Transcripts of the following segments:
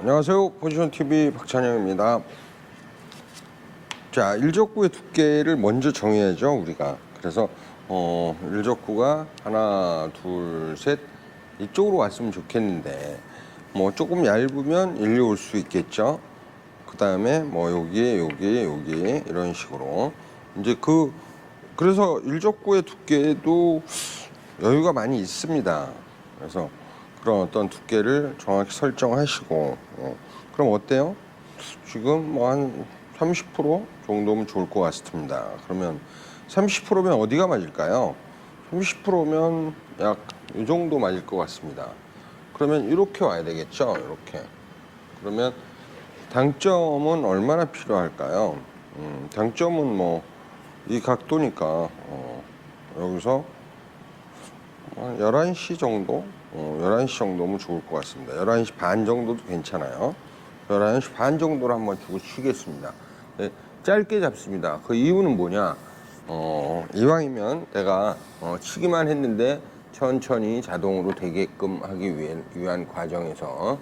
안녕하세요. 포지션 TV 박찬영입니다. 자, 일적구의 두께를 먼저 정해야죠, 우리가. 그래서 어, 일적구가 하나, 둘, 셋 이쪽으로 왔으면 좋겠는데 뭐 조금 얇으면 일리 올 수 있겠죠. 그 다음에 뭐 여기에 여기에 여기에 이런 식으로 이제 그 그래서 일적구의 두께도 여유가 많이 있습니다. 그래서 그런 어떤 두께를 정확히 설정하시고 어, 그럼 어때요? 지금 뭐 한 30% 정도면 좋을 것 같습니다. 그러면 30%면 어디가 맞을까요? 30%면 약 이 정도 맞을 것 같습니다. 그러면 이렇게 와야 되겠죠? 이렇게. 그러면 당점은 얼마나 필요할까요? 음, 당점은 뭐 이 각도니까 어, 여기서 한 11시 정도? 어, 11시 정도면 좋을 것 같습니다. 11시 반 정도도 괜찮아요. 11시 반 정도로 한번 주고 치겠습니다. 네, 짧게 잡습니다. 그 이유는 뭐냐? 어, 이왕이면 내가 어, 치기만 했는데 천천히 자동으로 되게끔 하기 위해, 위한 과정에서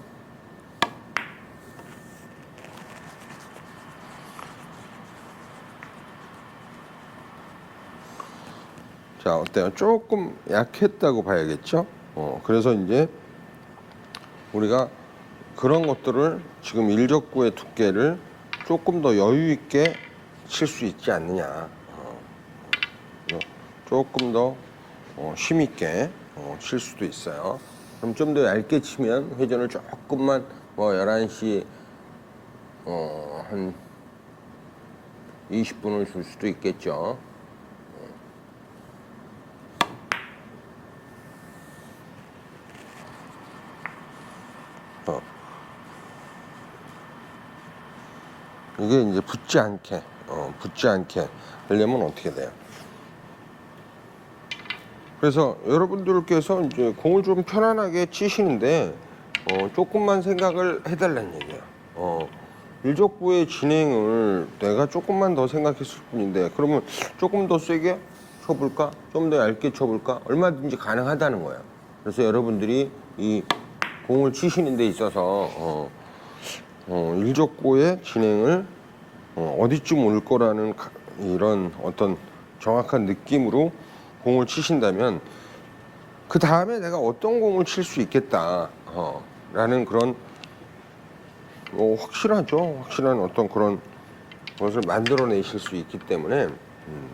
자 어때요? 조금 약했다고 봐야겠죠? 어, 그래서 이제 우리가 그런 것들을 지금 일적구의 두께를 조금 더 여유 있게 칠 수 있지 않느냐. 어, 어, 조금 더 어, 힘 있게 어, 칠 수도 있어요. 그럼 좀 더 얇게 치면 회전을 조금만 뭐 11시 어, 한 20분을 줄 수도 있겠죠. 이게 이제 붙지 않게, 어, 붙지 않게 하려면 어떻게 돼요? 그래서 여러분들께서 이제 공을 좀 편안하게 치시는데 어, 조금만 생각을 해달라는 얘기야. 어, 일적부의 진행을 내가 조금만 더 생각했을 뿐인데 그러면 조금 더 세게 쳐볼까? 좀 더 얇게 쳐볼까? 얼마든지 가능하다는 거야. 그래서 여러분들이 이 공을 치시는 데 있어서 어, 어, 일적고의 진행을 어, 어디쯤 올 거라는 가- 이런 어떤 정확한 느낌으로 공을 치신다면 그 다음에 내가 어떤 공을 칠 수 있겠다 어, 라는 그런 어, 확실하죠. 확실한 어떤 그런 것을 만들어내실 수 있기 때문에 음,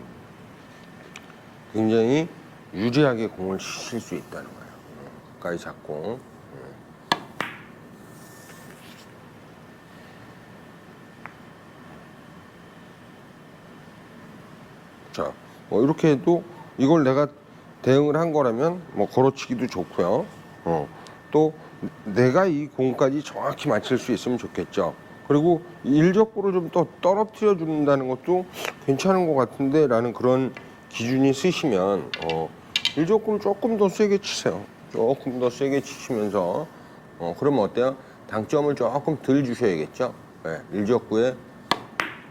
굉장히 유리하게 공을 치실 수 있다는 거예요. 어, 가까이 잡고 자, 뭐 이렇게 해도 이걸 내가 대응을 한 거라면 뭐 걸어치기도 좋고요. 어, 또 내가 이 공까지 정확히 맞출 수 있으면 좋겠죠. 그리고 일적구를 좀 더 떨어뜨려 준다는 것도 괜찮은 것 같은데라는 그런 기준이 쓰시면 어, 일적구를 조금 더 세게 치세요. 조금 더 세게 치시면서 어, 그러면 어때요? 당점을 조금 덜 주셔야겠죠. 네, 일적구에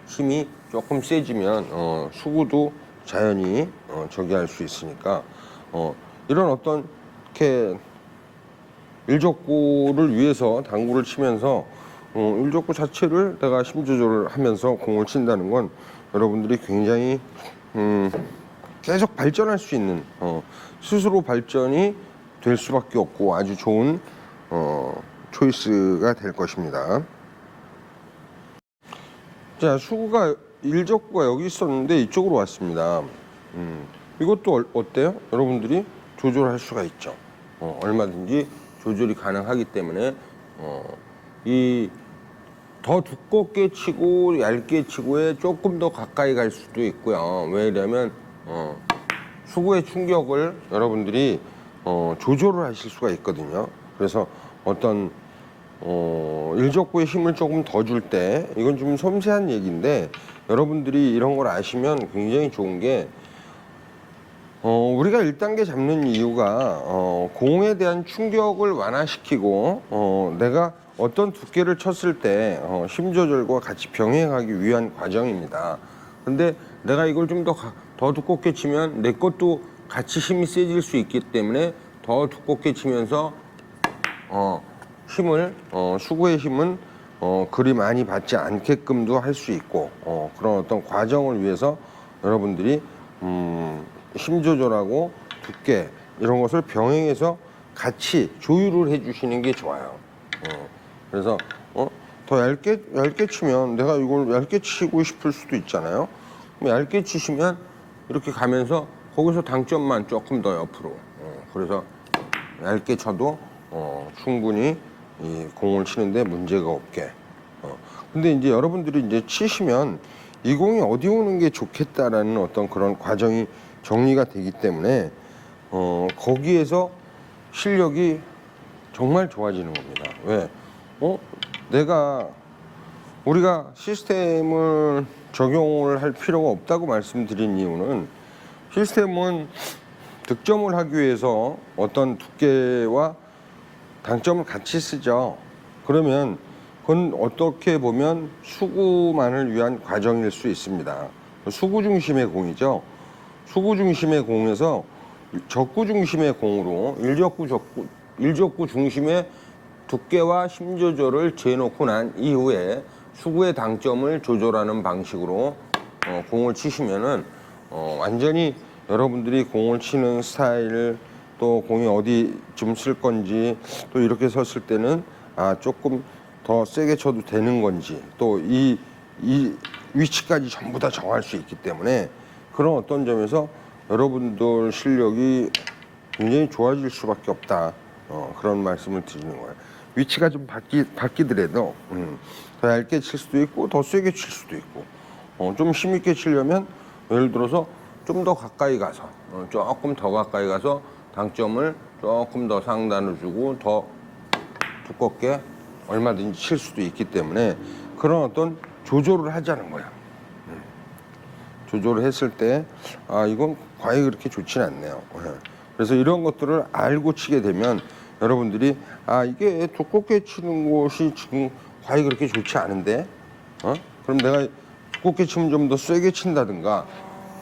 힘이 조금 세지면 어, 수구도 자연히 어, 저기 할 수 있으니까 어, 이런 어떤 이렇게 일적구를 위해서 당구를 치면서 어, 일적구 자체를 내가 힘 조절을 하면서 공을 친다는 건 여러분들이 굉장히 음, 계속 발전할 수 있는 어, 스스로 발전이 될 수밖에 없고 아주 좋은 어, 초이스가 될 것입니다. 자, 수구가 일적구가 여기 있었는데 이쪽으로 왔습니다. 음, 이것도 얼- 어때요? 여러분들이 조절할 수가 있죠. 어, 얼마든지 조절이 가능하기 때문에 어, 이 더 두껍게 치고 얇게 치고에 조금 더 가까이 갈 수도 있고요. 왜냐면 어, 수구의 충격을 여러분들이 어, 조절을 하실 수가 있거든요. 그래서 어떤 어, 일적구의 힘을 조금 더 줄 때 이건 좀 섬세한 얘기인데 여러분들이 이런 걸 아시면 굉장히 좋은 게 어, 우리가 1단계 잡는 이유가 어, 공에 대한 충격을 완화시키고 어, 내가 어떤 두께를 쳤을 때 어, 힘 조절과 같이 병행하기 위한 과정입니다. 근데 내가 이걸 좀 더 더 두껍게 치면 내 것도 같이 힘이 세질 수 있기 때문에 더 두껍게 치면서 어, 힘을 어, 수구의 힘은 어, 그리 많이 받지 않게끔도 할 수 있고 어, 그런 어떤 과정을 위해서 여러분들이 음, 힘 조절하고 두께 이런 것을 병행해서 같이 조율을 해주시는 게 좋아요. 어, 그래서 어, 더 얇게 얇게 치면 내가 이걸 얇게 치고 싶을 수도 있잖아요. 그럼 얇게 치시면 이렇게 가면서 거기서 당점만 조금 더 옆으로. 어, 그래서 얇게 쳐도 어, 충분히 이 공을 치는데 문제가 없게. 어. 근데 이제 여러분들이 이제 치시면 이 공이 어디 오는 게 좋겠다라는 어떤 그런 과정이 정리가 되기 때문에 어, 거기에서 실력이 정말 좋아지는 겁니다. 왜? 어? 내가 우리가 시스템을 적용을 할 필요가 없다고 말씀드린 이유는 시스템은 득점을 하기 위해서 어떤 두께와 당점을 같이 쓰죠. 그러면 그건 어떻게 보면 수구만을 위한 과정일 수 있습니다. 수구 중심의 공이죠. 수구 중심의 공에서 적구 중심의 공으로 일적구 적구 일적구 중심의 두께와 힘 조절을 재놓고 난 이후에 수구의 당점을 조절하는 방식으로 어, 공을 치시면은 어, 완전히 여러분들이 공을 치는 스타일을 또 공이 어디쯤 쓸 건지 또 이렇게 섰을 때는 아 조금 더 세게 쳐도 되는 건지 또이이 위치까지 전부 다 정할 수 있기 때문에 그런 어떤 점에서 여러분들 실력이 굉장히 좋아질 수밖에 없다 어, 그런 말씀을 드리는 거예요. 위치가 좀 바뀌, 바뀌더라도 음, 더 얇게 칠 수도 있고 더 세게 칠 수도 있고 어, 좀 힘있게 치려면 예를 들어서 좀 더 가까이 가서 어, 조금 더 가까이 가서 당점을 조금 더 상단을 주고 더 두껍게 얼마든지 칠 수도 있기 때문에 그런 어떤 조절을 하자는 거야. 음. 조절을 했을 때 아 이건 과히 그렇게 좋지는 않네요. 예. 그래서 이런 것들을 알고 치게 되면 여러분들이 아 이게 두껍게 치는 것이 지금 과히 그렇게 좋지 않은데 어? 그럼 내가 두껍게 치면 좀 더 세게 친다든가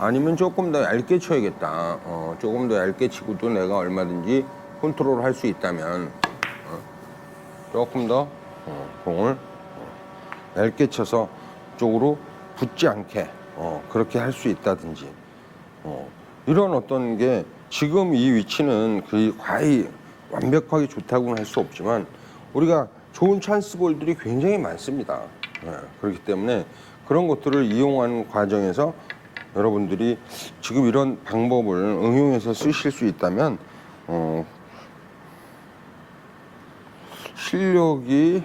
아니면 조금 더 얇게 쳐야겠다. 어, 조금 더 얇게 치고도 내가 얼마든지 컨트롤 할 수 있다면 어, 조금 더 어, 공을 어, 얇게 쳐서 쪽으로 붙지 않게 어, 그렇게 할 수 있다든지 어, 이런 어떤 게 지금 이 위치는 그 과히 완벽하게 좋다고는 할 수 없지만 우리가 좋은 찬스 볼들이 굉장히 많습니다. 예, 그렇기 때문에 그런 것들을 이용하는 과정에서 여러분들이 지금 이런 방법을 응용해서 쓰실 수 있다면 어, 실력이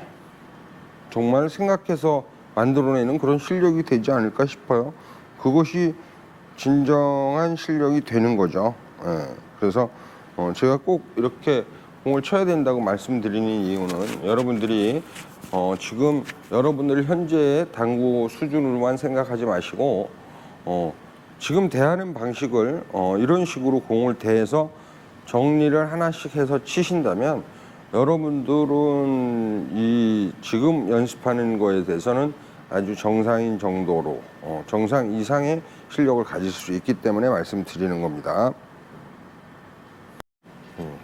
정말 생각해서 만들어내는 그런 실력이 되지 않을까 싶어요. 그것이 진정한 실력이 되는 거죠. 예, 그래서 어, 제가 꼭 이렇게 공을 쳐야 된다고 말씀드리는 이유는 여러분들이 어, 지금 여러분들 현재의 당구 수준으로만 생각하지 마시고 어, 지금 대하는 방식을 어, 이런 식으로 공을 대해서 정리를 하나씩 해서 치신다면 여러분들은 이 지금 연습하는 거에 대해서는 아주 정상인 정도로 어, 정상 이상의 실력을 가질 수 있기 때문에 말씀드리는 겁니다. 음.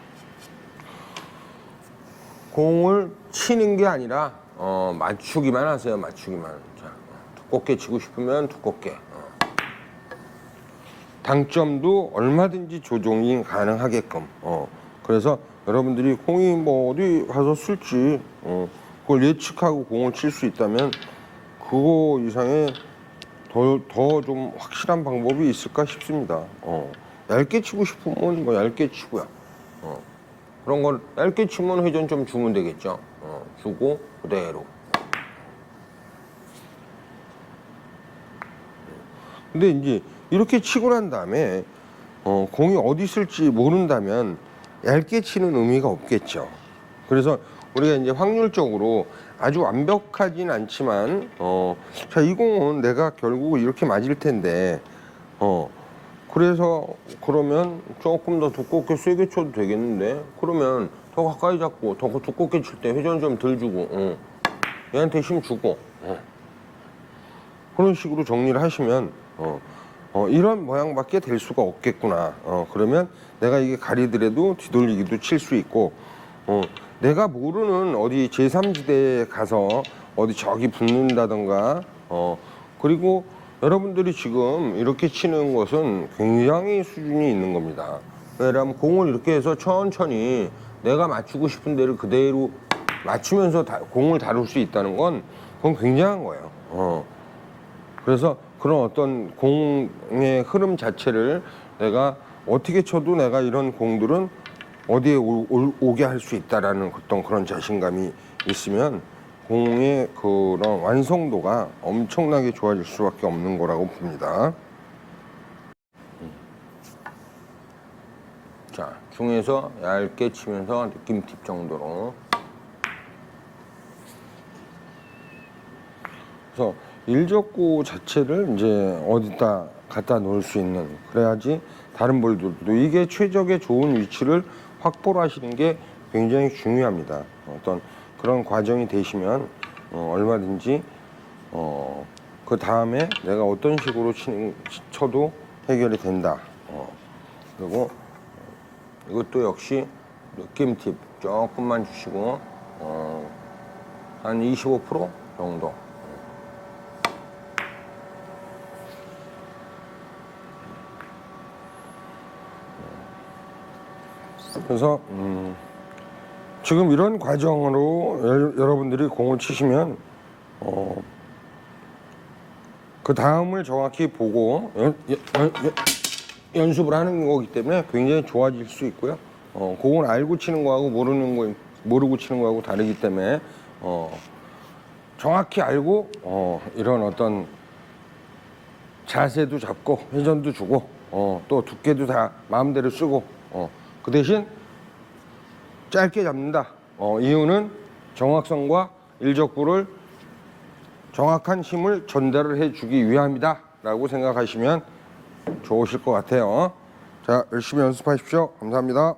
공을 치는 게 아니라 어, 맞추기만 하세요. 맞추기만. 자, 두껍게 치고 싶으면 두껍게. 어. 당점도 얼마든지 조정이 가능하게끔. 어. 그래서 여러분들이 공이 뭐 어디 가서 쓸지 어. 그걸 예측하고 공을 칠 수 있다면 그거 이상의 더더 좀 확실한 방법이 있을까 싶습니다. 어. 얇게 치고 싶으면 뭐 얇게 치고요. 어. 그런 걸 얇게 치면 회전 좀 주면 되겠죠. 어. 주고 그대로. 근데 이제 이렇게 치고 난 다음에 어, 공이 어디 있을지 모른다면 얇게 치는 의미가 없겠죠. 그래서 우리가 이제 확률적으로 아주 완벽하진 않지만 어, 자, 이 공은 내가 결국 이렇게 맞을 텐데 어, 그래서 그러면 조금 더 두껍게 세게 쳐도 되겠는데 그러면 더 가까이 잡고 더 두껍게 칠 때 회전 좀 덜 주고 어. 얘한테 힘 주고 어. 그런 식으로 정리를 하시면 어, 어, 이런 모양밖에 될 수가 없겠구나. 어, 그러면 내가 이게 가리더라도 뒤돌리기도 칠 수 있고 어, 내가 모르는 어디 제3지대에 가서 어디 저기 붙는다던가 어 그리고 여러분들이 지금 이렇게 치는 것은 굉장히 수준이 있는 겁니다. 왜냐하면 공을 이렇게 해서 천천히 내가 맞추고 싶은 데를 그대로 맞추면서 다- 공을 다룰 수 있다는 건 그건 굉장한 거예요. 어. 그래서 그런 어떤 공의 흐름 자체를 내가 어떻게 쳐도 내가 이런 공들은 어디에 올- 올- 오게 할 수 있다라는 어떤 그런 자신감이 있으면 공의 그런 완성도가 엄청나게 좋아질 수밖에 없는 거라고 봅니다. 자, 중에서 얇게 치면서 느낌 팁 정도로. 그래서 일적구 자체를 이제 어디다 갖다 놓을 수 있는 그래야지 다른 볼들도 이게 최적의 좋은 위치를 확보를 하시는 게 굉장히 중요합니다. 어떤 그런 과정이 되시면 어, 얼마든지 어, 그 다음에 내가 어떤 식으로 치는, 쳐도 해결이 된다. 어, 그리고 이것도 역시 느낌 팁 조금만 주시고 어, 한25% 정도 그래서 음, 지금 이런 과정으로 여, 여러분들이 공을 치시면 어, 그 다음을 정확히 보고 연, 연, 연, 연습을 하는 거기 때문에 굉장히 좋아질 수 있고요. 어, 공을 알고 치는 거하고 모르는 거 모르고 치는 거하고 다르기 때문에 어, 정확히 알고 어, 이런 어떤 자세도 잡고 회전도 주고 어, 또 두께도 다 마음대로 쓰고 어, 그 대신 짧게 잡는다. 어, 이유는 정확성과 일적구를 정확한 힘을 전달을 해주기 위함이다 라고 생각하시면 좋으실 것 같아요. 자 열심히 연습하십시오. 감사합니다.